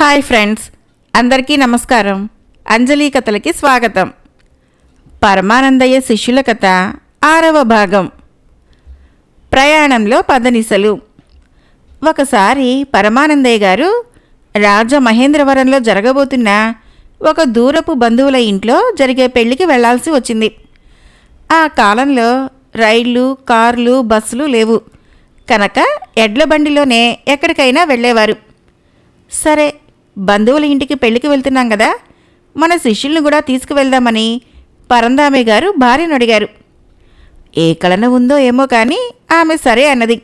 Hi friends అందరికీ నమస్కారం. అంజలి కథలకి స్వాగతం. పరమానందయ్య శిష్యుల కథ ఆరవ భాగం. ప్రయాణంలో పదనిసలు. ఒకసారి పరమానందయ్య గారు రాజమహేంద్రవరంలో జరగబోతున్న ఒక దూరపు బంధువుల ఇంట్లో జరిగే పెళ్ళికి వెళ్ళాల్సి వచ్చింది. ఆ కాలంలో రైళ్ళు కార్లు బస్సులు లేవు. కనుక ఎడ్ల బండిలోనే ఎక్కడికైనా వెళ్ళేవారు సరే బంధువుల ఇంటికి పెళ్ళికి వెళ్తున్నాం కదా. మన శిష్యుల్ని కూడా తీసుకువెళ్దామని పరందామే గారు భార్యను అడిగారు. ఏ కళన ఉందో ఏమో కానీ ఆమె సరే అన్నది.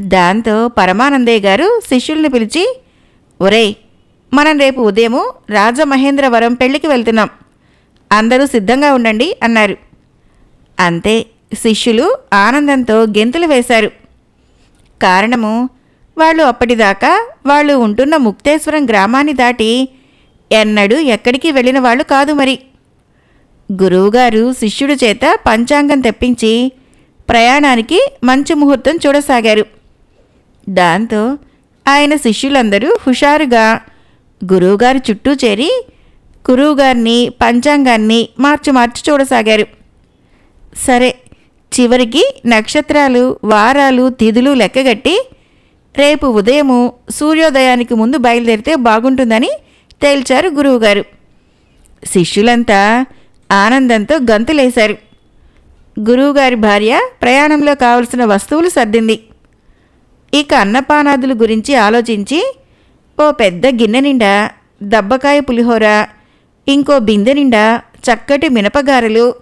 దాంతో పరమానందయ్య గారు శిష్యుల్ని పిలిచి ఒరేయ్ మనం రేపు ఉదయము రాజమహేంద్రవరం పెళ్ళికి వెళ్తున్నాం. అందరూ సిద్ధంగా ఉండండి అన్నారు. అంతే శిష్యులు ఆనందంతో గెంతులు వేశారు. కారణము వాళ్ళు అప్పటిదాకా వాళ్ళు ఉంటున్న ముక్తేశ్వరం గ్రామాన్ని దాటి ఎన్నడూ ఎక్కడికి వెళ్ళిన వాళ్ళు కాదు మరి. గురువుగారు శిష్యుడి చేత పంచాంగం తెప్పించి ప్రయాణానికి మంచి ముహూర్తం చూడసాగారు. దాంతో ఆయన శిష్యులందరూ హుషారుగా గురువుగారి చుట్టూ చేరి గురువుగారిని పంచాంగాన్ని మార్చి మార్చి చూడసాగారు. సరే చివరికి నక్షత్రాలు వారాలు తిథులు లెక్కగట్టి రేపు ఉదయము సూర్యోదయానికి ముందు బయలుదేరితే బాగుంటుందని తేల్చారు గురువుగారు. శిష్యులంతా ఆనందంతో గంతులేశారు. గురువుగారి భార్య ప్రయాణంలో కావలసిన వస్తువులు సర్దింది. ఇక అన్నపానాదుల గురించి ఆలోచించి ఓ పెద్ద గిన్నె నిండా దబ్బకాయ పులిహోర ఇంకో బిందె నిండా చక్కటి మినపగారెలు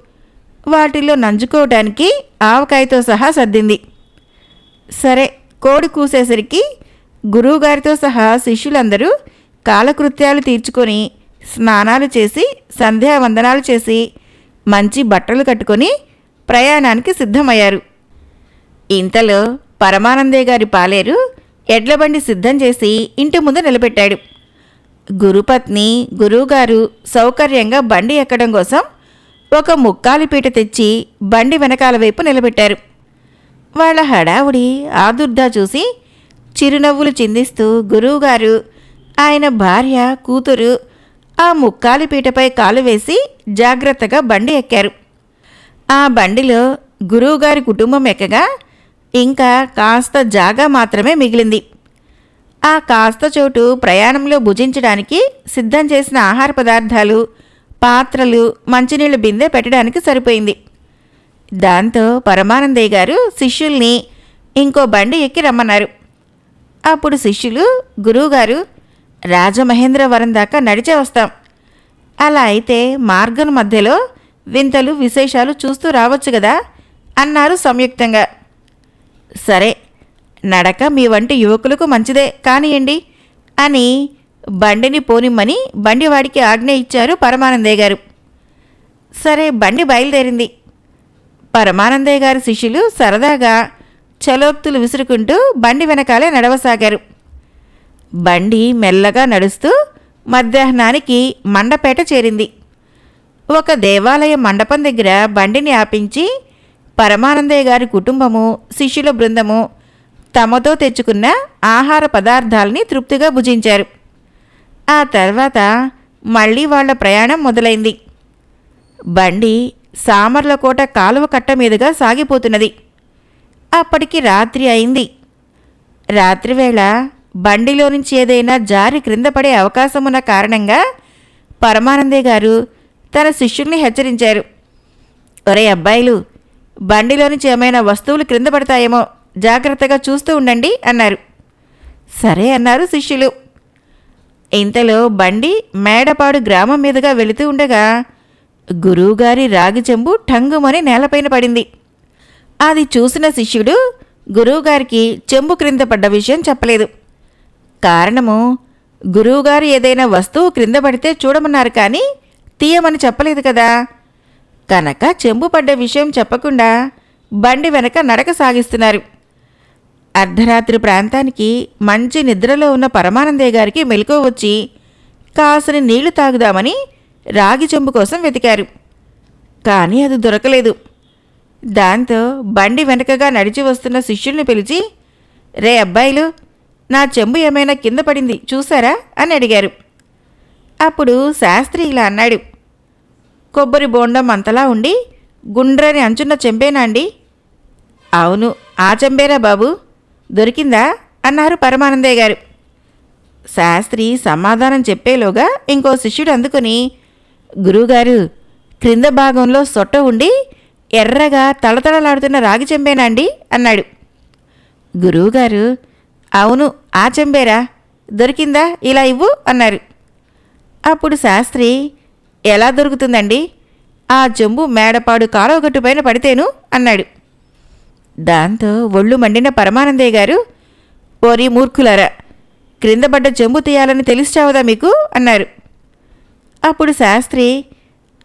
వాటిలో నంజుకోవటానికి ఆవకాయతో సహా సర్దింది. సరే కోడి కూసేసరికి గురువుగారితో సహా శిష్యులందరూ కాలకృత్యాలు తీర్చుకొని స్నానాలు చేసి సంధ్యావందనాలు చేసి మంచి బట్టలు కట్టుకొని ప్రయాణానికి సిద్ధమయ్యారు. ఇంతలో పరమానందయ్య గారి పాలేరు ఎడ్లబండి సిద్ధం చేసి ఇంటి ముందు నిలబెట్టాడు. గురుపత్ని గురువుగారు సౌకర్యంగా బండి ఎక్కడం కోసం ఒక ముక్కాలి పీట తెచ్చి బండి వెనకాల వైపు నిలబెట్టారు. వాళ్ళ హడావుడి ఆదుర్దా చూసి చిరునవ్వులు చిందిస్తూ గురువుగారు ఆయన భార్య కూతురు ఆ ముక్కాలి పీటపై కాలు వేసి జాగ్రత్తగా బండి ఎక్కారు. ఆ బండిలో గురువుగారి కుటుంబం ఎక్కగా ఇంకా కాస్త జాగా మాత్రమే మిగిలింది. ఆ కాస్త చోటు ప్రయాణంలో భుజించడానికి సిద్ధం చేసిన ఆహార పదార్థాలు పాత్రలు మంచినీళ్ళ బిందె పెట్టడానికి సరిపోయింది. దాంతో పరమానందయ్య గారు శిష్యుల్ని ఇంకో బండి ఎక్కి రమ్మన్నారు. అప్పుడు శిష్యులు గురువుగారు రాజమహేంద్రవరం దాకా నడిచే వస్తాం. అలా అయితే మార్గం మధ్యలో వింతలు విశేషాలు చూస్తూ రావచ్చు కదా అన్నారు సంయుక్తంగా. సరే నడక మీ వంటి యువకులకు మంచిదే కానియండి అని బండిని పోనిమ్మని బండివాడికి ఆజ్ఞ ఇచ్చారు పరమానందయ్య గారు. సరే బండి బయలుదేరింది. పరమానందయ్య గారి శిష్యులు సరదాగా చలోక్తులు విసురుకుంటూ బండి వెనకాలే నడవసాగారు. బండి మెల్లగా నడుస్తూ మధ్యాహ్నానికి మండపేట చేరింది. ఒక దేవాలయ మండపం దగ్గర బండిని ఆపించి పరమానందయ్య గారి కుటుంబము శిష్యుల బృందము తమతో తెచ్చుకున్న ఆహార పదార్థాలని తృప్తిగా భుజించారు. ఆ తర్వాత మళ్ళీ వాళ్ళ ప్రయాణం మొదలైంది. బండి సామర్లకోట కాలువ కట్ట మీదుగా సాగిపోతున్నది. అప్పటికి రాత్రి అయింది. రాత్రివేళ బండిలో నుంచి ఏదైనా జారి క్రింద పడే అవకాశం ఉన్న కారణంగా పరమానందే గారు తన శిష్యుల్ని హెచ్చరించారు. ఒరే అబ్బాయిలు బండిలో నుంచి ఏమైనా వస్తువులు క్రింద పడతాయేమో జాగ్రత్తగా చూస్తూ ఉండండి అన్నారు. సరే అన్నారు శిష్యులు. ఇంతలో బండి మేడపాడు గ్రామం మీదుగా వెళుతూ ఉండగా గురువుగారి రాగి చెంబు ఠంగుమని నేలపైన పడింది. అది చూసిన శిష్యుడు గురువుగారికి చెంబు క్రింద పడ్డ విషయం చెప్పలేదు. కారణము గురువుగారు ఏదైనా వస్తువు క్రింద పడితే చూడమన్నారు కానీ తీయమని చెప్పలేదు కదా. కనుక చెంబు పడ్డ విషయం చెప్పకుండా బండి వెనక నడక సాగిస్తున్నారు. అర్ధరాత్రి ప్రాంతానికి మంచి నిద్రలో ఉన్న పరమానందయ్య గారికి మెలకువ వచ్చి కాసిన నీళ్ళు తాగుదామని రాగి చెంబు కోసం వెతికారు. కానీ అది దొరకలేదు. దాంతో బండి వెనకగా నడిచి వస్తున్న శిష్యుల్ని పిలిచి రే అబ్బాయిలు నా చెంబు ఏమైనా కింద పడింది చూసారా? అని అడిగారు. అప్పుడు శాస్త్రి ఇలా అన్నాడు కొబ్బరి బోండం అంతలా ఉండి గుండ్రని అంచున్న చెంబేనా అండి? అవును ఆ చెంబేరా బాబు. దొరికిందా? అన్నారు పరమానందయ్య గారు. శాస్త్రి సమాధానం చెప్పేలోగా ఇంకో శిష్యుడు అందుకుని గురువుగారు క్రింద భాగంలో సొట్ట ఉండి ఎర్రగా తళతళలాడుతున్న రాగి చెంబేనా అండి? అన్నాడు. గురువుగారు అవును ఆ చెంబేరా. దొరికిందా? ఇలా ఇవ్వు అన్నారు. అప్పుడు శాస్త్రి ఎలా దొరుకుతుందండి? ఆ చెంబు మేడపాడు కాలువగట్టుపైన పడితేను అన్నాడు. దాంతో ఒళ్ళు మండిన పరమానందయ్య గారు ఓరి మూర్ఖులారా క్రింద పడ్డ చెంబు తీయాలని తెలిసి చావదా మీకు? అన్నారు. అప్పుడు శాస్త్రి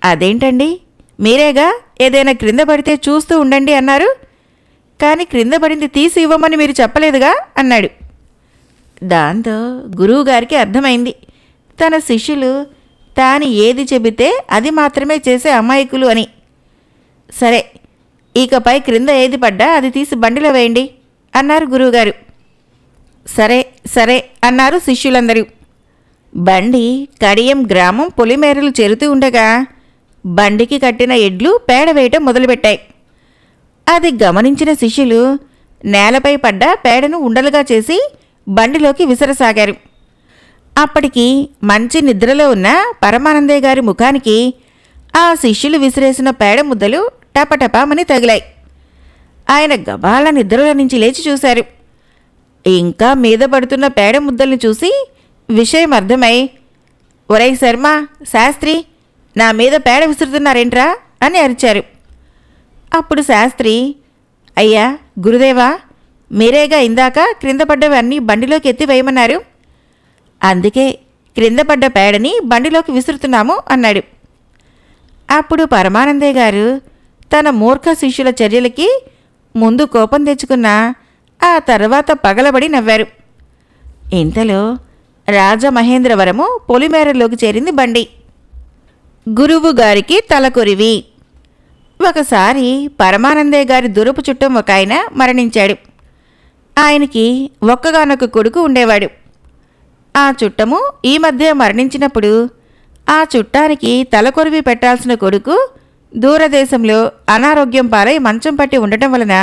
అదేంటండి? మీరేగా ఏదైనా క్రింద పడితే చూస్తూ ఉండండి అన్నారు. కానీ క్రింద పడింది తీసి ఇవ్వమని మీరు చెప్పలేదుగా? అన్నాడు. దాంతో గురువుగారికి అర్థమైంది. తన శిష్యులు తాను ఏది చెబితే అది మాత్రమే చేసే అమాయకులు అని. సరే ఇకపై క్రింద ఏది పడ్డా అది తీసి బండిలో వేయండి అన్నారు గురువుగారు. సరే సరే అన్నారు శిష్యులందరూ. బండి కడియం గ్రామం పొలిమేరలు చేరుతూ ఉండగా బండికి కట్టిన ఎడ్లు పేడ వేయటం మొదలుపెట్టాయి. అది గమనించిన శిష్యులు నేలపై పడ్డ పేడను ఉండలుగా చేసి బండిలోకి విసరసాగారు. అప్పటికి మంచి నిద్రలో ఉన్న పరమానందయ్య గారి ముఖానికి ఆ శిష్యులు విసిరేసిన పేడ ముద్దలు టపటపామని తగిలాయి. ఆయన గబాల నిద్రలో నుంచి లేచి చూశారు. ఇంకా మీద పడుతున్న పేడ ముద్దల్ని చూసి విషయం అర్థమై ఒరై శర్మ శాస్త్రి నా మీద పేడ విసురుతున్నారేంట్రా? అని అరిచారు. అప్పుడు శాస్త్రి అయ్యా గురుదేవా మీరేగా ఇందాక క్రింద పడ్డవి అన్నీ బండిలోకి ఎత్తి వేయమన్నారు? అందుకే క్రింద పడ్డ పేడని బండిలోకి విసురుతున్నాము అన్నాడు. అప్పుడు పరమానందయ్య గారు తన మూర్ఖ శిష్యుల చర్యలకి ముందు కోపం తెచ్చుకున్న ఆ తర్వాత పగలబడి నవ్వారు. ఇంతలో రాజమహేంద్రవరము పొలిమేరలోకి చేరింది బండి. గురువు గారికి తలకొరివి. ఒకసారి పరమానందయ్య గారి దురపు చుట్టం ఒక ఆయన మరణించాడు. ఆయనకి ఒక్కగానొక కొడుకు ఉండేవాడు. ఆ చుట్టము ఈ మధ్య మరణించినప్పుడు ఆ చుట్టానికి తలకొరివి పెట్టాల్సిన కొడుకు దూరదేశంలో అనారోగ్యం పాలై మంచం పట్టి ఉండటం వలన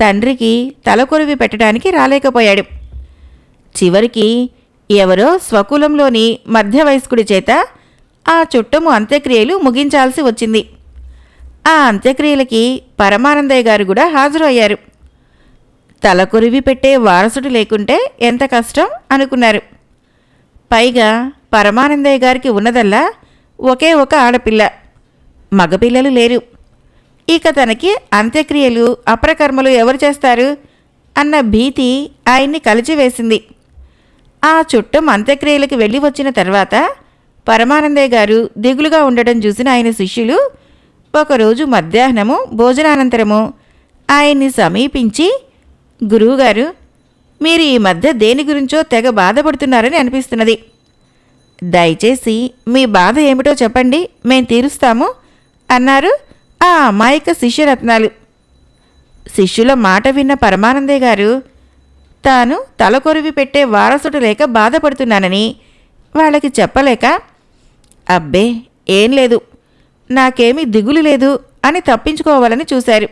తండ్రికి తలకొరివి పెట్టడానికి రాలేకపోయాడు. చివరికి ఎవరో స్వకులంలోని మధ్య వయస్కుడి చేత ఆ చుట్టము అంత్యక్రియలు ముగించాల్సి వచ్చింది. ఆ అంత్యక్రియలకి పరమానందయ్య గారు కూడా హాజరు అయ్యారు తలకొరివి పెట్టే వారసుడు లేకుంటే ఎంత కష్టం అనుకున్నారు. పైగా పరమానందయ్య గారికి ఉన్నదల్లా ఒకే ఒక ఆడపిల్ల. మగపిల్లలు లేరు. ఇక తనకి అంత్యక్రియలు అపరకర్మలు ఎవరు చేస్తారు? అన్న భీతి ఆయన్ని కలిచివేసింది. ఆ చుట్టం అంత్యక్రియలకు వెళ్ళి వచ్చిన తర్వాత పరమానందయ్య గారు దిగులుగా ఉండటం చూసిన ఆయన శిష్యులు ఒకరోజు మధ్యాహ్నము భోజనానంతరము ఆయన్ని సమీపించి గురువుగారు మీరు ఈ మధ్య దేని గురించో తెగ బాధపడుతున్నారని అనిపిస్తున్నది. దయచేసి మీ బాధ ఏమిటో చెప్పండి మేం తీరుస్తాము అన్నారు ఆ అమాయక శిష్యరత్నాలు. శిష్యుల మాట విన్న పరమానందయ్య గారు తాను తలకొరివి పెట్టే వారసుడు లేక బాధపడుతున్నానని వాళ్ళకి చెప్పలేక అబ్బే ఏం లేదు. నాకేమీ దిగులు లేదు అని తప్పించుకోవాలని చూశారు.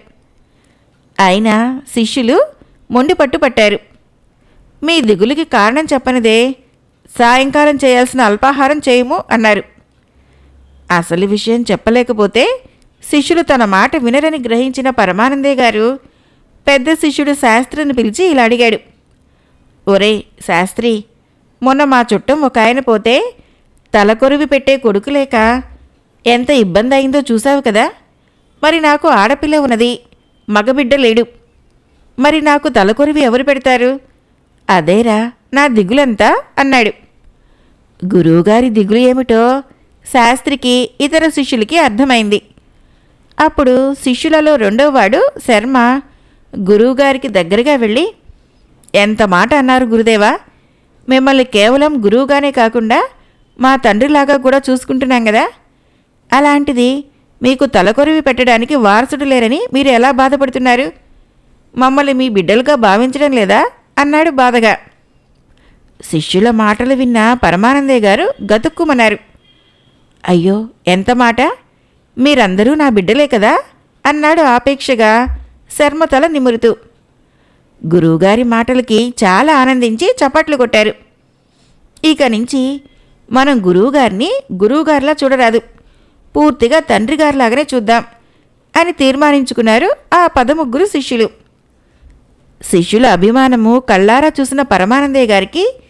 అయినా శిష్యులు మొండి పట్టుపట్టారు మీ దిగులుకి కారణం చెప్పనిదే. సాయంకాలం చేయాల్సిన అల్పాహారం చేయము అన్నారు. అసలు విషయం చెప్పలేకపోతే శిష్యులు తన మాట వినరని గ్రహించిన పరమానందే గారు పెద్ద శిష్యుడు శాస్త్రిని పిలిచి ఇలా అడిగాడు. ఒరే శాస్త్రి మొన్న మా చుట్టం ఒక ఆయన పోతే తలకొరివి పెట్టే కొడుకు లేక ఎంత ఇబ్బంది అయిందో చూసావు కదా? మరి నాకు ఆడపిల్ల ఉన్నది మగబిడ్డ లేడు. మరి నాకు తలకొరివి ఎవరు పెడతారు? అదేరా నా దిగులంతా అన్నాడు. గురువుగారి దిగులు ఏమిటో శాస్త్రికి ఇతర శిష్యులకి అర్థమైంది. అప్పుడు శిష్యులలో రెండోవాడు శర్మ గురువుగారికి దగ్గరగా వెళ్ళి ఎంత మాట అన్నారు గురుదేవా? మిమ్మల్ని కేవలం గురువుగానే కాకుండా మా తండ్రిలాగా కూడా చూసుకుంటున్నాం కదా? అలాంటిది మీకు తలకొరివి పెట్టడానికి వారసుడు లేరని మీరు ఎలా బాధపడుతున్నారు? మమ్మల్ని మీ బిడ్డలుగా భావించడం లేదా? అన్నాడు బాధగా. శిష్యుల మాటలు విన్న పరమానందయ్య గారు గతుక్కుమన్నారు. అయ్యో ఎంత మాట? మీరందరూ నా బిడ్డలే కదా? అన్నాడు ఆపేక్షగా శర్మ తల నిమురుతూ. గురువుగారి మాటలకి చాలా ఆనందించి చప్పట్లు కొట్టారు. ఇక నుంచి మనం గురువుగారిని గురువుగారిలా చూడరాదు. పూర్తిగా తండ్రి గారిలాగానే చూద్దాం అని తీర్మానించుకున్నారు ఆ పదముగ్గురు శిష్యులు. శిష్యుల అభిమానము కళ్ళారా చూసిన పరమానందయ్య గారికి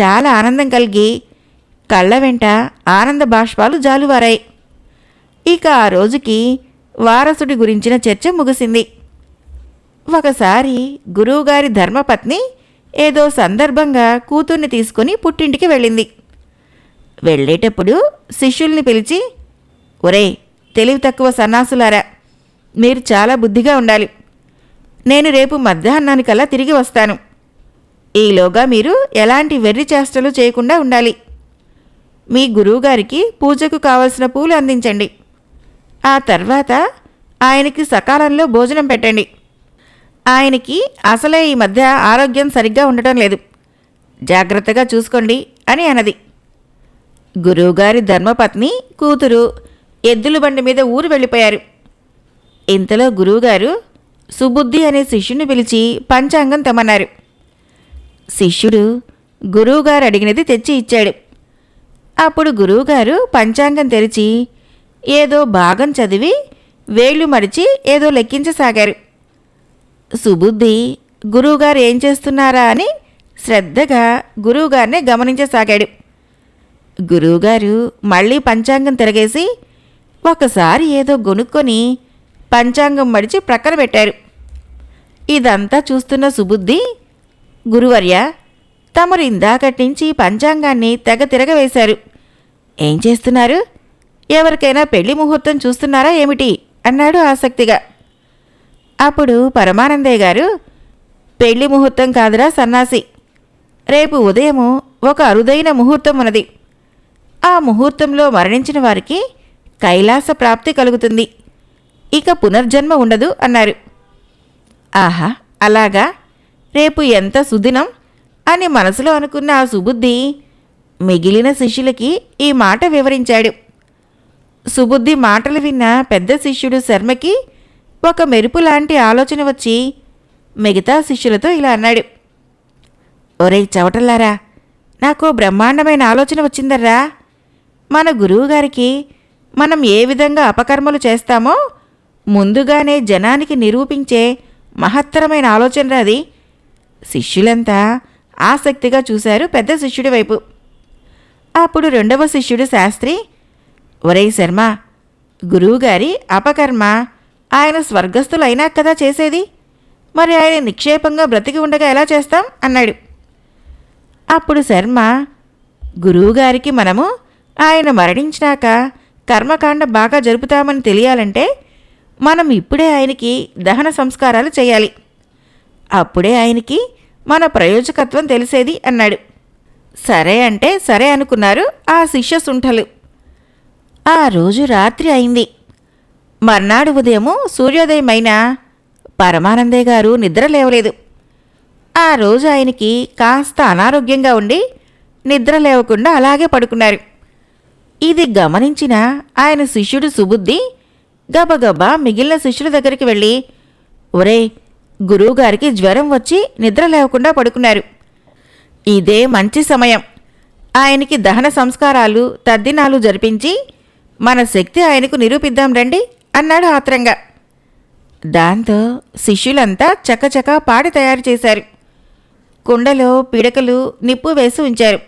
చాలా ఆనందం కలిగి కళ్ళ వెంట ఆనంద బాష్పాలు జాలువారాయి. ఇక ఆ రోజుకి వారసుడి గురించిన చర్చ ముగిసింది. ఒకసారి గురువుగారి ధర్మపత్ని ఏదో సందర్భంగా కూతుర్ని తీసుకుని పుట్టింటికి వెళ్ళింది. వెళ్ళేటప్పుడు శిష్యుల్ని పిలిచి ఒరే తెలివి తక్కువ సన్నాసులారా మీరు చాలా బుద్ధిగా ఉండాలి. నేను రేపు మధ్యాహ్నానికల్లా తిరిగి వస్తాను. ఈలోగా మీరు ఎలాంటి వెర్రి చేష్టలు చేయకుండా ఉండాలి. మీ గురువుగారికి పూజకు కావలసిన పూలు అందించండి. ఆ తర్వాత ఆయనకి సకాలంలో భోజనం పెట్టండి. ఆయనకి అసలే ఈ మధ్య ఆరోగ్యం సరిగ్గా ఉండటం లేదు. జాగ్రత్తగా చూసుకోండి అని అన్నది. గురువుగారి ధర్మపత్ని కూతురు ఎద్దుల బండి మీద ఊరు వెళ్ళిపోయారు. ఇంతలో గురువుగారు సుబుద్ధి అనే శిష్యుని పిలిచి పంచాంగం తెమ్మన్నారు. శిష్యుడు గురువుగారు అడిగినది తెచ్చి ఇచ్చాడు. అప్పుడు గురువుగారు పంచాంగం తెరిచి ఏదో భాగం చదివి వేళ్ళు మడిచి ఏదో లెక్కించసాగారు. సుబుద్ధి గురువుగారు ఏం చేస్తున్నారా అని శ్రద్ధగా గురువుగారినే గమనించసాగాడు. గురువుగారు మళ్ళీ పంచాంగం తిరగేసి ఒకసారి ఏదో గొనుక్కొని పంచాంగం మడిచి ప్రక్కన పెట్టారు. ఇదంతా చూస్తున్న సుబుద్ధి గురువర్య తమరు ఇందాకటి నుంచి పంచాంగాన్ని తెగ తిరగవేశారు. ఏం చేస్తున్నారు? ఎవరికైనా పెళ్ళి ముహూర్తం చూస్తున్నారా ఏమిటి? అన్నాడు ఆసక్తిగా. అప్పుడు పరమానందయ్య గారు పెళ్ళి ముహూర్తం కాదురా సన్నాసి రేపు ఉదయము ఒక అరుదైన ముహూర్తం ఉన్నది. ఆ ముహూర్తంలో మరణించిన వారికి కైలాస ప్రాప్తి కలుగుతుంది. ఇక పునర్జన్మ ఉండదు అన్నారు. ఆహా అలాగా? రేపు ఎంత సుదినం? అని మనసులో అనుకున్న ఆ సుబుద్ధి మిగిలిన శిష్యులకి ఈ మాట వివరించాడు. సుబుద్ధి మాటలు విన్న పెద్ద శిష్యుడు శర్మకి ఒక మెరుపు లాంటి ఆలోచన వచ్చి మిగతా శిష్యులతో ఇలా అన్నాడు. ఒరేయ్ చవటల్లారా నాకు బ్రహ్మాండమైన ఆలోచన వచ్చిందర్రా. మన గురువుగారికి మనం ఏ విధంగా అపకర్మలు చేస్తామో ముందుగానే జనానికి నిరూపించే మహత్తరమైన ఆలోచన అది. శిష్యులంతా ఆసక్తిగా చూశారు పెద్ద శిష్యుడి వైపు. అప్పుడు రెండవ శిష్యుడు శాస్త్రి ఒరేయ్ శర్మ గురువుగారి అపకర్మ ఆయన స్వర్గస్థులైనా అయినా కదా చేసేది? మరి ఆయన నిక్షేపంగా బ్రతికి ఉండగా ఎలా చేస్తాం? అన్నాడు. అప్పుడు శర్మ గురువుగారికి మనము ఆయన మరణించినాక కర్మకాండ బాగా జరుపుతామని తెలియాలంటే మనం ఇప్పుడే ఆయనకి దహన సంస్కారాలు చేయాలి. అప్పుడే ఆయనకి మన ప్రయోజకత్వం తెలిసేది అన్నాడు. సరే అంటే సరే అనుకున్నారు ఆ శిష్య సుంఠలు ఆ రోజు రాత్రి అయింది. మర్నాడు ఉదయము సూర్యోదయమైన పరమానందయ్య గారు నిద్ర లేవలేదు. ఆ రోజు ఆయనకి కాస్త అనారోగ్యంగా ఉండి నిద్ర లేవకుండా అలాగే పడుకున్నారు. ఇది గమనించిన ఆయన శిష్యుడు సుబుద్ధి గబగబా మిగిలిన శిష్యుల దగ్గరికి వెళ్ళి ఒరే గురువుగారికి జ్వరం వచ్చి నిద్ర లేవకుండా పడుకున్నారు. ఇదే మంచి సమయం. ఆయనకి దహన సంస్కారాలు తద్దినాలు జరిపించి మన శక్తి ఆయనకు నిరూపిద్దాం రండి. అన్నాడు ఆత్రంగా. దాంతో శిష్యులంతా చకచక పాడి తయారు చేశారు. కుండలో పిడకలు నిప్పు వేసి ఉంచారు.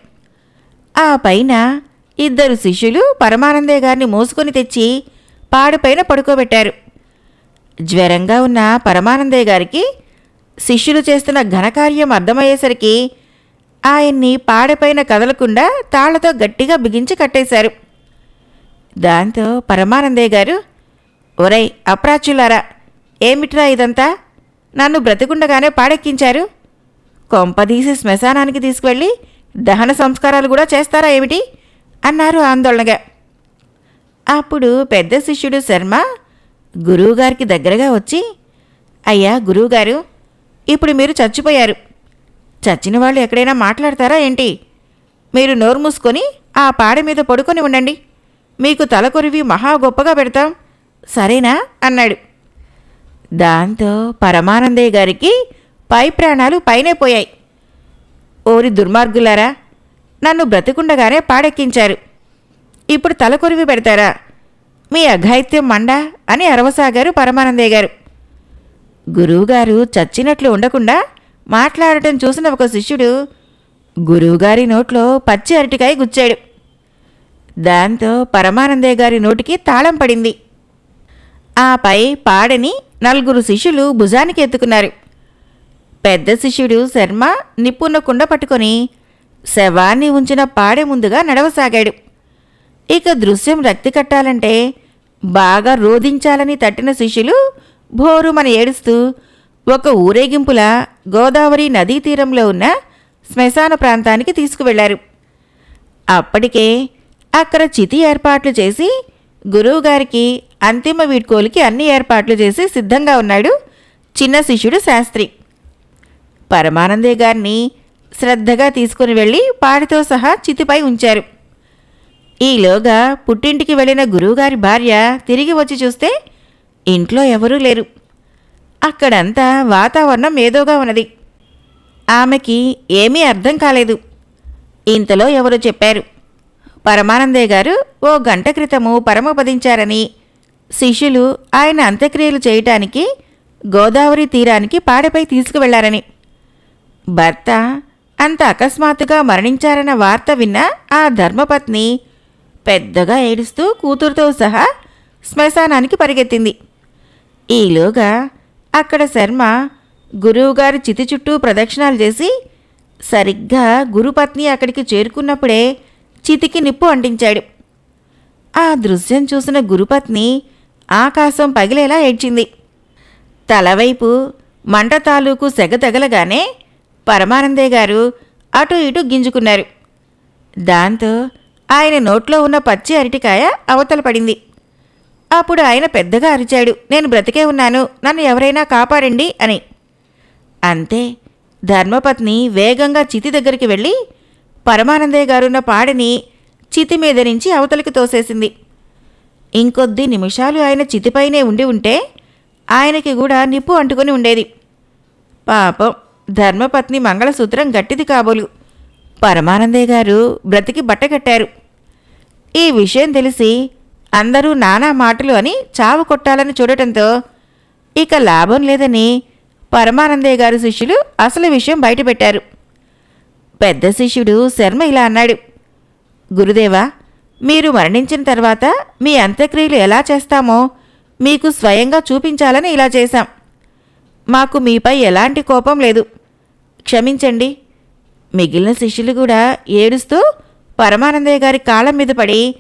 ఆ పైన ఇద్దరు శిష్యులు పరమానందయ్య గారిని మోసుకొని తెచ్చి పాడుపైన పడుకోబెట్టారు. జ్వరంగా ఉన్న పరమానందయ్య గారికి శిష్యులు చేస్తున్న ఘనకార్యం అర్థమయ్యేసరికి ఆయన్ని పాడపైన కదలకుండా తాళ్ళతో గట్టిగా బిగించి కట్టేశారు. దాంతో పరమానందయ్య గారు ఒరై అప్రాచులారా ఏమిట్రా ఇదంతా? నన్ను బ్రతికుండగానే పాడెక్కించారు. కొంపదీసి శ్మశానానికి తీసుకువెళ్ళి దహన సంస్కారాలు కూడా చేస్తారా ఏమిటి? అన్నారు ఆందోళనగా. అప్పుడు పెద్ద శిష్యుడు శర్మ గురువుగారికి దగ్గరగా వచ్చి అయ్యా గురువుగారు ఇప్పుడు మీరు చచ్చిపోయారు. చచ్చిన వాళ్ళు ఎక్కడైనా మాట్లాడతారా ఏంటి? మీరు నోరు మూసుకొని ఆ పాడ మీద పడుకొని ఉండండి. మీకు తలకొరివి మహా గొప్పగా పెడతాం. సరేనా? అన్నాడు. దాంతో పరమానందయ్య గారికి పై ప్రాణాలు పైనే పోయాయి. ఓరి దుర్మార్గులారా నన్ను బ్రతికుండగానే పాడెక్కించారు. ఇప్పుడు తలకొరివి పెడతారా? మీ అఘాయిత్యం మండా అని అరవసాగారు పరమానందయ్య గారు. గురువుగారు చచ్చినట్లు ఉండకుండా మాట్లాడటం చూసిన ఒక శిష్యుడు గురువుగారి నోట్లో పచ్చి అరటికాయ గుచ్చాడు. దాంతో పరమానందయ్య గారి నోటికి తాళం పడింది. ఆపై పాడని నలుగురు శిష్యులు భుజానికి ఎత్తుకున్నారు. పెద్ద శిష్యుడు శర్మ నిప్పున్న కుండ పట్టుకొని శవాన్ని ఉంచిన పాడె ముందుగా నడవసాగాడు. ఇక దృశ్యం రక్తి కట్టాలంటే బాగా రోధించాలని తట్టిన శిష్యులు భోరుమని ఏడుస్తూ ఒక ఊరేగింపులా గోదావరి నదీ తీరంలో ఉన్న శ్మశాన ప్రాంతానికి తీసుకువెళ్ళారు. అప్పటికే అక్కడ చితి ఏర్పాట్లు చేసి గురువుగారికి అంతిమ వీడ్కోలుకి అన్ని ఏర్పాట్లు చేసి సిద్ధంగా ఉన్నాడు చిన్న శిష్యుడు శాస్త్రి. పరమానందే గారిని శ్రద్ధగా తీసుకుని వెళ్ళి పాడితో సహా చితిపై ఉంచారు. ఈలోగా పుట్టింటికి వెళ్ళిన గురువుగారి భార్య తిరిగి వచ్చి చూస్తే ఇంట్లో ఎవరూ లేరు. అక్కడంతా వాతావరణం ఏదోగా ఉన్నది. ఆమెకి ఏమీ అర్థం కాలేదు. ఇంతలో ఎవరో చెప్పారు. పరమానందయ్య గారు ఓ గంట క్రితము పరమపదించారని. శిష్యులు ఆయన అంత్యక్రియలు చేయటానికి గోదావరి తీరానికి పాడపై తీసుకువెళ్ళారని. భర్త అంత అకస్మాత్తుగా మరణించారన్న వార్త విన్న ఆ ధర్మపత్ని పెద్దగా ఏడుస్తూ కూతురుతో సహా శ్మశానానికి పరిగెత్తింది. ఈలోగా అక్కడ శర్మ గురువుగారి చితి చుట్టూ ప్రదక్షిణాలు చేసి సరిగ్గా గురుపత్ని అక్కడికి చేరుకున్నప్పుడే చితికి నిప్పు అంటించాడు. ఆ దృశ్యం చూసిన గురుపత్ని ఆకాశం పగిలేలా ఏడ్చింది. తలవైపు మంట తాలూకు సెగ తగలగానే పరమానందే గారు అటు ఇటు గింజుకున్నారు. దాంతో ఆయన నోట్లో ఉన్న పచ్చి అరటికాయ అవతల పడింది. అప్పుడు ఆయన పెద్దగా అరిచాడు. నేను బ్రతికే ఉన్నాను. నన్ను ఎవరైనా కాపాడండి అని. అంతే ధర్మపత్ని వేగంగా చితి దగ్గరికి వెళ్ళి పరమానందయ్య గారున్న పాడిని చితి మీద నుంచి అవతలికి తోసేసింది. ఇంకొద్ది నిమిషాలు ఆయన చితిపైనే ఉండి ఉంటే ఆయనకి కూడా నిప్పు అంటుకొని ఉండేది. పాపం ధర్మపత్ని మంగళసూత్రం గట్టిది కాబోలు. పరమానందయ్య గారు బ్రతికి బట్టగట్టారు ఈ విషయం తెలిసి అందరూ నానా మాటలు అని చావు కొట్టాలని చూడటంతో ఇక లాభం లేదని పరమానందయ్య గారి శిష్యులు అసలు విషయం బయటపెట్టారు. పెద్ద శిష్యుడు శర్మ ఇలా అన్నాడు. గురుదేవా మీరు మరణించిన తర్వాత మీ అంత్యక్రియలు ఎలా చేస్తామో మీకు స్వయంగా చూపించాలని ఇలా చేశాం. మాకు మీపై ఎలాంటి కోపం లేదు. క్షమించండి. మిగిలిన శిష్యులు కూడా ఏడుస్తూ పరమానందయ్య గారి కాళ్ళ మీద పడి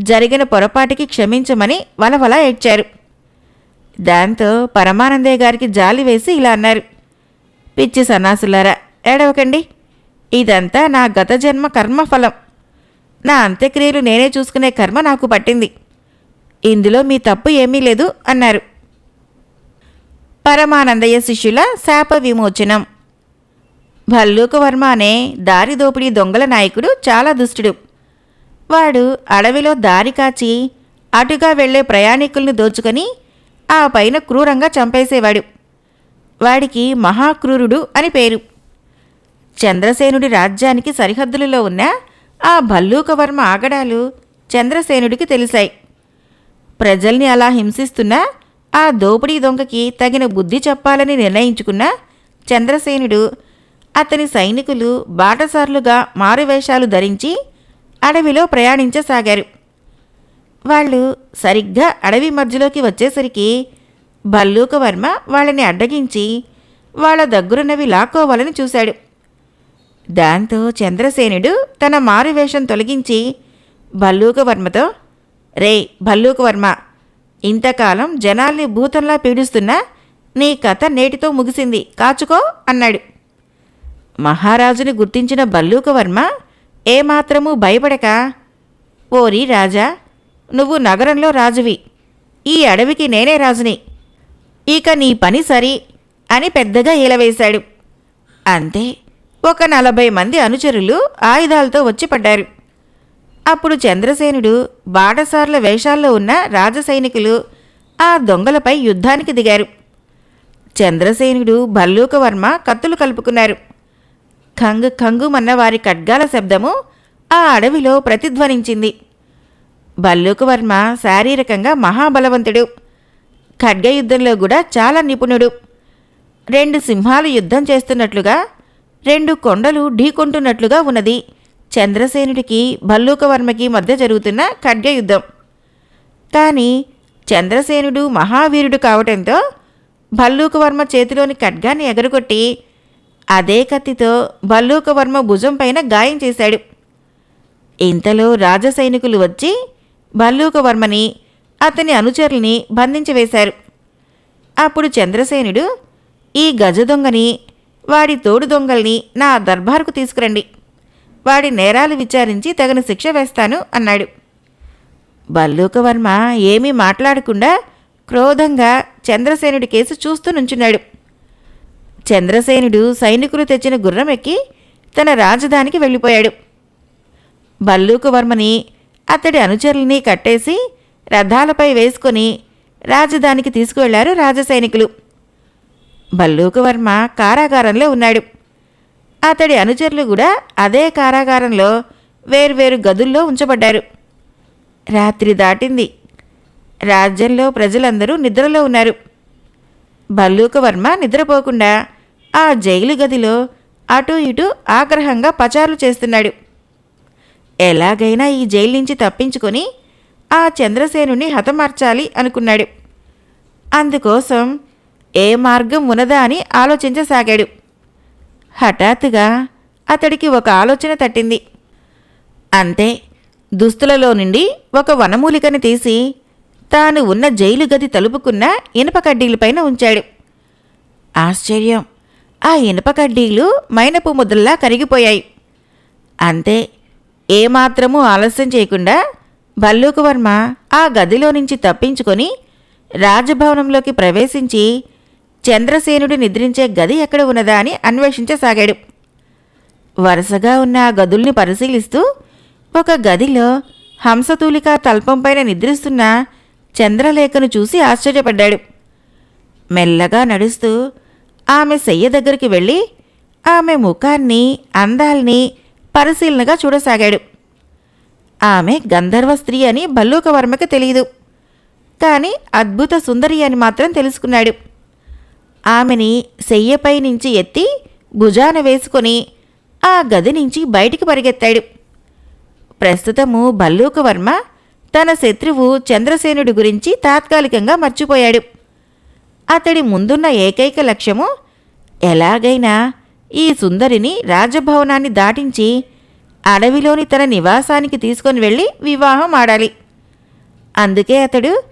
జరిగిన పొరపాటికి క్షమించమని వలవల ఏడ్చారు. దాంతో పరమానందయ్య గారికి జాలి వేసి ఇలా అన్నారు. పిచ్చి సన్నాసులారా ఏడవకండి. ఇదంతా నా గత జన్మ కర్మఫలం. నా అంత్యక్రియలు నేనే చూసుకునే కర్మ నాకు పట్టింది. ఇందులో మీ తప్పు ఏమీ లేదు అన్నారు. పరమానందయ్య శిష్యుల శాప విమోచనం. భల్లూకవర్మ అనే దారి దోపిడీ దొంగల నాయకుడు చాలా దుష్టుడు. వాడు అడవిలో దారి కాచి అటుగా వెళ్ళే ప్రయాణికుల్ని దోచుకొని ఆ పైన క్రూరంగా చంపేసేవాడు. వాడికి మహాక్రూరుడు అని పేరు. చంద్రసేనుడి రాజ్యానికి సరిహద్దులలో ఉన్న ఆ భల్లూకవర్మ ఆగడాలు చంద్రసేనుడికి తెలిసాయి. ప్రజల్ని అలా హింసిస్తున్న ఆ దోపిడీ దొంగకి తగిన బుద్ధి చెప్పాలని నిర్ణయించుకున్న చంద్రసేనుడు అతని సైనికులు బాటసార్లుగా మారువేషాలు ధరించి అడవిలో ప్రయాణించసాగారు. వాళ్ళు సరిగ్గా అడవి మధ్యలోకి వచ్చేసరికి భల్లూకవర్మ వాళ్ళని అడ్డగించి వాళ్ళ దగ్గరున్నవి లాక్కోవాలని చూశాడు. దాంతో చంద్రసేనుడు తన మారువేషం తొలగించి భల్లూకవర్మతో రే భల్లూకవర్మ ఇంతకాలం జనాల్ని భూతంలా పీడిస్తున్న నీ కథ నేటితో ముగిసింది కాచుకో అన్నాడు. మహారాజుని గుర్తించిన భల్లూకవర్మ ఏమాత్రమూ భయపడక. ఓరి రాజా నువ్వు నగరంలో రాజువి. ఈ అడవికి నేనే రాజుని. ఇక నీ పని సరి అని పెద్దగా ఈలవేశాడు అంతే ఒక నలభై మంది అనుచరులు ఆయుధాలతో వచ్చి పడ్డారు. అప్పుడు చంద్రసేనుడు బాటసార్ల వేషాల్లో ఉన్న రాజసైనికులు ఆ దొంగలపై యుద్ధానికి దిగారు. చంద్రసేనుడు భల్లూకవర్మ కత్తులు కలుపుకున్నారు. ఖంగ్ ఖంగుమన్న వారి ఖడ్గాల శబ్దము ఆ అడవిలో ప్రతిధ్వనించింది. భల్లూకవర్మ శారీరకంగా మహాబలవంతుడు. ఖడ్గ యుద్ధంలో కూడా చాలా నిపుణుడు. రెండు సింహాలు యుద్ధం చేస్తున్నట్లుగా రెండు కొండలు ఢీకొంటున్నట్లుగా ఉన్నది. చంద్రసేనుడికి భల్లూకవర్మకి మధ్య జరుగుతున్న ఖడ్గ యుద్ధం కానీ చంద్రసేనుడు మహావీరుడు కావటంతో భల్లూకవర్మ చేతిలోని ఖడ్గాన్ని ఎగరగొట్టి అదే కత్తితో భల్లూకవర్మ భుజం పైన గాయం చేశాడు. ఇంతలో రాజసైనికులు వచ్చి భల్లూకవర్మని అతని అనుచరుల్ని బంధించివేశారు అప్పుడు చంద్రసేనుడు ఈ గజ దొంగని వాడి తోడు దొంగల్ని నా దర్బారుకు తీసుకురండి. వాడి నేరాలు విచారించి తగిన శిక్ష వేస్తాను అన్నాడు. భల్లూకవర్మ ఏమీ మాట్లాడకుండా క్రోధంగా చంద్రసేనుడి కేసు చూస్తూ నుంచున్నాడు. చంద్రసేనుడు సైనికులు తెచ్చిన గుర్రం ఎక్కి తన రాజధానికి వెళ్ళిపోయాడు. భల్లూకవర్మని అతడి అనుచరుల్ని కట్టేసి రథాలపై వేసుకొని రాజధానికి తీసుకువెళ్ళారు రాజసైనికులు భల్లూకవర్మ కారాగారంలో ఉన్నాడు. అతడి అనుచరులు కూడా అదే కారాగారంలో వేర్వేరు గదుల్లో ఉంచబడ్డారు. రాత్రి దాటింది. రాజ్యంలో ప్రజలందరూ నిద్రలో ఉన్నారు. భల్లూకవర్మ నిద్రపోకుండా ఆ జైలు గదిలో అటూ ఇటూ ఆగ్రహంగా పచారులు చేస్తున్నాడు. ఎలాగైనా ఈ జైలు నుంచి తప్పించుకొని ఆ చంద్రసేనుని హతమార్చాలి అనుకున్నాడు. అందుకోసం ఏ మార్గం ఉన్నదా అని ఆలోచించసాగాడు. హఠాత్తుగా అతడికి ఒక ఆలోచన తట్టింది. అంతే దుస్తులలో నుండి ఒక వనమూలికని తీసి తాను ఉన్న జైలు గది తలుపుకున్న ఇనుప కడ్డీలపైన ఉంచాడు. ఆశ్చర్యం ఆ ఇనుప కడ్డీలు మైనపు ముద్దల్లా కరిగిపోయాయి. అంతే ఏమాత్రమూ ఆలస్యం చేయకుండా భల్లూకవర్మ ఆ గదిలో నుంచి తప్పించుకొని రాజభవనంలోకి ప్రవేశించి చంద్రసేనుడు నిద్రించే గది ఎక్కడ ఉన్నదా అని అన్వేషించసాగాడు. వరుసగా ఉన్న ఆ గదుల్ని పరిశీలిస్తూ ఒక గదిలో హంసతూలిక తల్పంపైన నిద్రిస్తున్న చంద్రలేఖను చూసి ఆశ్చర్యపడ్డాడు. మెల్లగా నడుస్తూ ఆమె శయ్య దగ్గరికి వెళ్ళి ఆమె ముఖాన్ని అందాల్ని పరిశీలనగా చూడసాగాడు. ఆమె గంధర్వ స్త్రీ అని భల్లూకవర్మకి తెలియదు కానీ అద్భుత సుందరి అని మాత్రం తెలుసుకున్నాడు. ఆమెని శయ్యపై నుంచి ఎత్తి భుజాన వేసుకొని ఆ గది నుంచి బయటికి పరిగెత్తాడు. ప్రస్తుతము భల్లూకవర్మ తన శత్రువు చంద్రసేనుడి గురించి తాత్కాలికంగా మర్చిపోయాడు. అతడి ముందున్న ఏకైక లక్ష్యము ఎలాగైనా ఈ సుందరిని రాజభవనాన్ని దాటించి అడవిలోని తన నివాసానికి తీసుకొని వెళ్ళి వివాహం ఆడాలి. అందుకే అతడు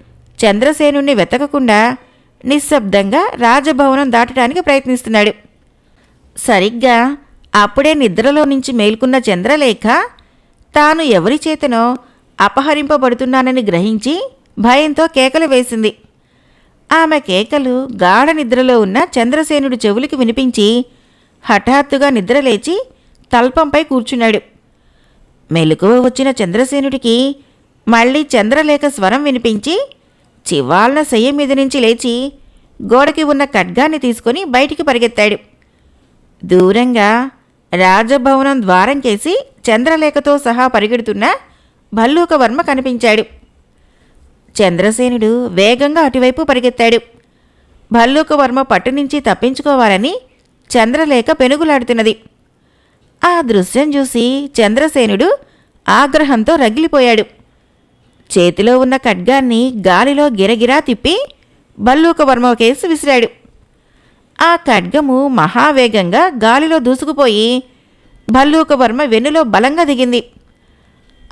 చంద్రసేనుణ్ణి వెతకకుండా నిశ్శబ్దంగా రాజభవనం దాటడానికి ప్రయత్నిస్తున్నాడు. సరిగ్గా అప్పుడే నిద్రలో నుంచి మేల్కొన్న చంద్రలేఖ తాను ఎవరి చేతనో అపహరింపబడుతున్నానని గ్రహించి భయంతో కేకలు వేసింది. ఆమె కేకలు గాఢ నిద్రలో ఉన్న చంద్రసేనుడి చెవులకి వినిపించి హఠాత్తుగా నిద్రలేచి తల్పంపై కూర్చున్నాడు. మెలకువ వచ్చిన చంద్రసేనుడికి మళ్ళీ చంద్రలేఖ స్వరం వినిపించి చివాళ్ళ శయ్య మీద నుంచి లేచి గోడకి ఉన్న ఖడ్గాన్ని తీసుకొని బయటికి పరిగెత్తాడు. దూరంగా రాజభవనం ద్వారం కేసి చంద్రలేఖతో సహా పరిగెడుతున్న భల్లూకవర్మ కనిపించాడు. చంద్రసేనుడు వేగంగా అటువైపు పరిగెత్తాడు. భల్లూకవర్మ పట్టు నుంచి తప్పించుకోవాలని చంద్రలేఖ పెనుగులాడుతున్నది. ఆ దృశ్యం చూసి చంద్రసేనుడు ఆగ్రహంతో రగిలిపోయాడు. చేతిలో ఉన్న ఖడ్గాన్ని గాలిలో గిరగిరా తిప్పి భల్లూకవర్మ కేసు విసిరాడు. ఆ ఖడ్గము మహావేగంగా గాలిలో దూసుకుపోయి భల్లూకవర్మ వెన్నులో బలంగా దిగింది.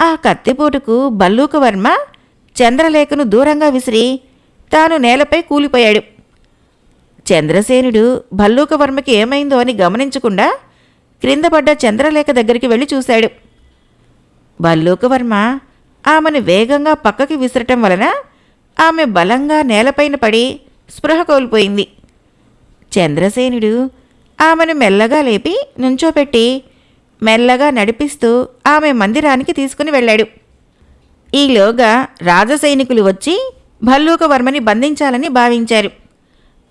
ఆ కత్తిపోటుకు భల్లూకవర్మ చంద్రలేఖను దూరంగా విసిరి తాను నేలపై కూలిపోయాడు. చంద్రసేనుడు భల్లూకవర్మకి ఏమైందో అని గమనించకుండా క్రిందపడ్డ చంద్రలేఖ దగ్గరికి వెళ్ళి చూశాడు. భల్లూకవర్మ ఆమెను వేగంగా పక్కకి విసరటం వలన ఆమె బలంగా నేలపైన పడి స్పృహ కోల్పోయింది. చంద్రసేనుడు ఆమెను మెల్లగా లేపి నుంచోపెట్టి మెల్లగా నడిపిస్తూ ఆమె మందిరానికి తీసుకుని వెళ్ళాడు. ఈలోగా రాజసైనికులు వచ్చి భల్లూకవర్మని బంధించాలని భావించారు.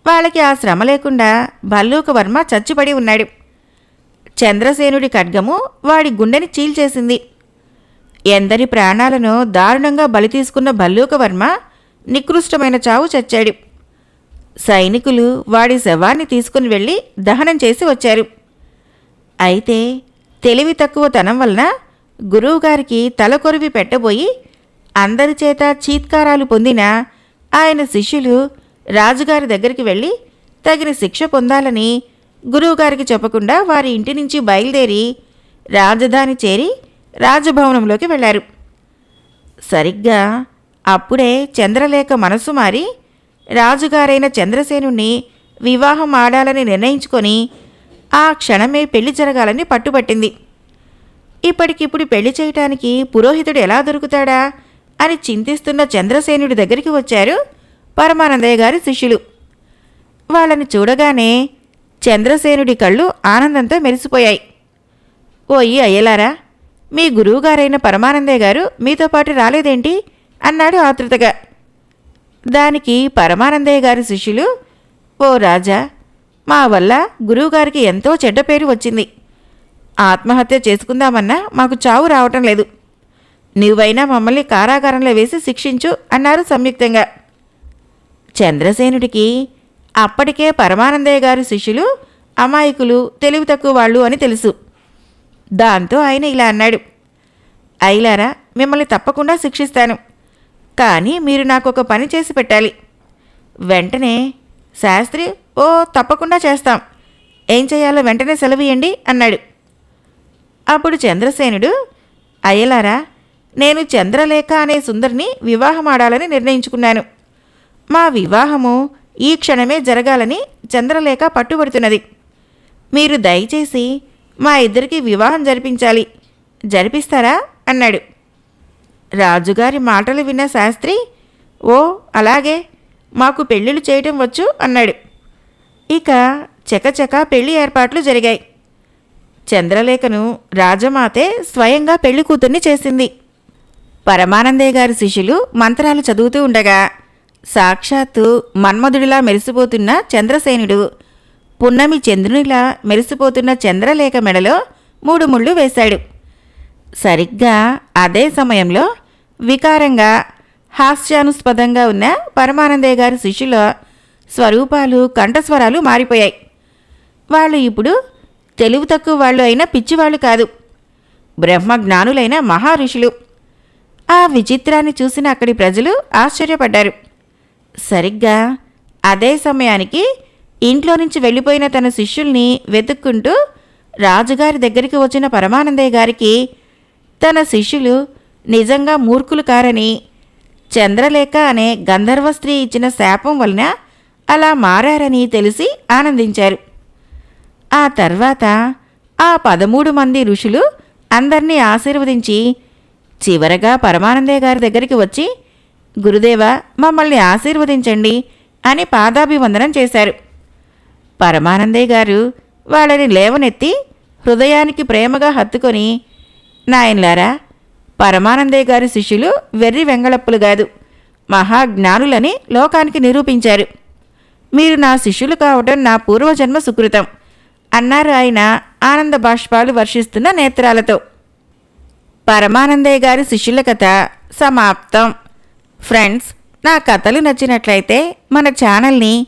వాళ్ళకి ఆ శ్రమ లేకుండా భల్లూకవర్మ చచ్చిపడి ఉన్నాడు. చంద్రసేనుడి ఖడ్గము వాడి గుండెని చీల్చేసింది. ఎందరి ప్రాణాలను దారుణంగా బలి తీసుకున్న భల్లూకవర్మ నికృష్టమైన చావు చచ్చాడు. సైనికులు వాడి శవాన్ని తీసుకుని వెళ్ళి దహనం చేసి వచ్చారు. అయితే తెలివి తక్కువ తనం వలన గురువుగారికి తలకొరివి పెట్టబోయి అందరి చేత చీత్కారాలు పొందిన ఆయన శిష్యులు రాజుగారి దగ్గరికి వెళ్ళి తగిన శిక్ష పొందాలని గురువుగారికి చెప్పకుండా వారి ఇంటి నుంచి బయలుదేరి రాజధాని చేరి రాజభవనంలోకి వెళ్ళారు. సరిగ్గా అప్పుడే చంద్రలేఖ మనసు మారి రాజుగారైన చంద్రసేనుణ్ణి వివాహం ఆడాలని నిర్ణయించుకొని ఆ క్షణమే పెళ్ళి జరగాలని పట్టుబట్టింది. ఇప్పటికిప్పుడు పెళ్ళి చేయటానికి పురోహితుడు ఎలా దొరుకుతాడా అని చింతిస్తున్న చంద్రసేనుడి దగ్గరికి వచ్చారు పరమానందయ్య గారి శిష్యులు. వాళ్ళని చూడగానే చంద్రసేనుడి కళ్ళు ఆనందంతో మెరిసిపోయాయి. ఓయి అయ్యలారా మీ గురువుగారైన పరమానందయ్య గారు మీతో పాటు రాలేదేంటి? అన్నాడు ఆతృతగా. దానికి పరమానందయ్య గారి శిష్యులు ఓ రాజా మా వల్ల గురువుగారికి ఎంతో చెడ్డ పేరు వచ్చింది. ఆత్మహత్య చేసుకుందామన్నా మాకు చావు రావటం లేదు. నువ్వైనా మమ్మల్ని కారాగారంలో వేసి శిక్షించు అన్నారు సంయుక్తంగా. చంద్రసేనుడికి అప్పటికే పరమానందయ్య గారి శిష్యులు అమాయకులు తెలివి తక్కువ వాళ్ళు అని తెలుసు. దాంతో ఆయన ఇలా అన్నాడు. అయిలారా మిమ్మల్ని తప్పకుండా శిక్షిస్తాను. కానీ మీరు నాకు ఒక పని చేసి పెట్టాలి. వెంటనే శాస్త్రి ఓ తప్పకుండా చేస్తాం. ఏం చేయాలో వెంటనే సెలవియండి అన్నాడు. అప్పుడు చంద్రసేనుడు అయ్యలారా నేను చంద్రలేఖ అనే సుందరిని వివాహమాడాలని నిర్ణయించుకున్నాను. మా వివాహము ఈ క్షణమే జరగాలని చంద్రలేఖ పట్టుబడుతున్నది. మీరు దయచేసి మా ఇద్దరికి వివాహం జరిపించాలి. జరిపిస్తారా? అన్నాడు. రాజుగారి మాటలు విన్న శాస్త్రి ఓ అలాగే. మాకు పెళ్ళిళ్ళు చేయటం వచ్చు అన్నాడు. ఇక చకచక పెళ్ళి ఏర్పాట్లు జరిగాయి. చంద్రలేఖను రాజమాతే స్వయంగా పెళ్ళి కూతుర్ని చేసింది. పరమానందయ్య గారి శిష్యులు మంత్రాలు చదువుతూ ఉండగా సాక్షాత్తు మన్మధుడిలా మెరిసిపోతున్న చంద్రసేనుడు పున్నమి చంద్రునిలా మెరిసిపోతున్న చంద్రలేఖ మెడలో మూడు ముళ్ళు వేశాడు. సరిగ్గా అదే సమయంలో వికారంగా హాస్యానుస్పదంగా ఉన్న పరమానందయ్య గారి శిష్యుల స్వరూపాలు కంఠస్వరాలు మారిపోయాయి. వాళ్ళు ఇప్పుడు తెలివి తక్కువ వాళ్ళు అయిన పిచ్చివాళ్ళు కాదు. బ్రహ్మజ్ఞానులైన మహా ఋషులు ఆ విచిత్రాన్ని చూసిన అక్కడి ప్రజలు ఆశ్చర్యపడ్డారు. సరిగ్గా అదే సమయానికి ఇంట్లో నుంచి వెళ్ళిపోయిన తన శిష్యుల్ని వెతుక్కుంటూ రాజుగారి దగ్గరికి వచ్చిన పరమానందయ్య గారికి తన శిష్యులు నిజంగా మూర్ఖులు కారని చంద్రలేఖ అనే గంధర్వ స్త్రీ ఇచ్చిన శాపం వలన అలా మారారని తెలిసి ఆనందించారు. ఆ తర్వాత ఆ పదమూడు మంది ఋషులు అందరినీ ఆశీర్వదించి చివరగా పరమానందయ్య గారి దగ్గరికి వచ్చి గురుదేవ మమ్మల్ని ఆశీర్వదించండి అని పాదాభివందనం చేశారు. పరమానందయ్య గారు వాళ్ళని లేవనెత్తి హృదయానికి ప్రేమగా హత్తుకొని నాయన్లారా పరమానందయ్య గారి శిష్యులు వెర్రి వెంగళప్పులు కాదు మహాజ్ఞానులని లోకానికి నిరూపించారు. మీరు నా శిష్యులు కావటం నా పూర్వజన్మ సుకృతం అన్నారు ఆయన ఆనంద బాష్పాలు వర్షిస్తున్న నేత్రాలతో. పరమానందయ్య గారి శిష్యుల కథ సమాప్తం. ఫ్రెండ్స్ నా కథలు నచ్చినట్లయితే మన ఛానల్ని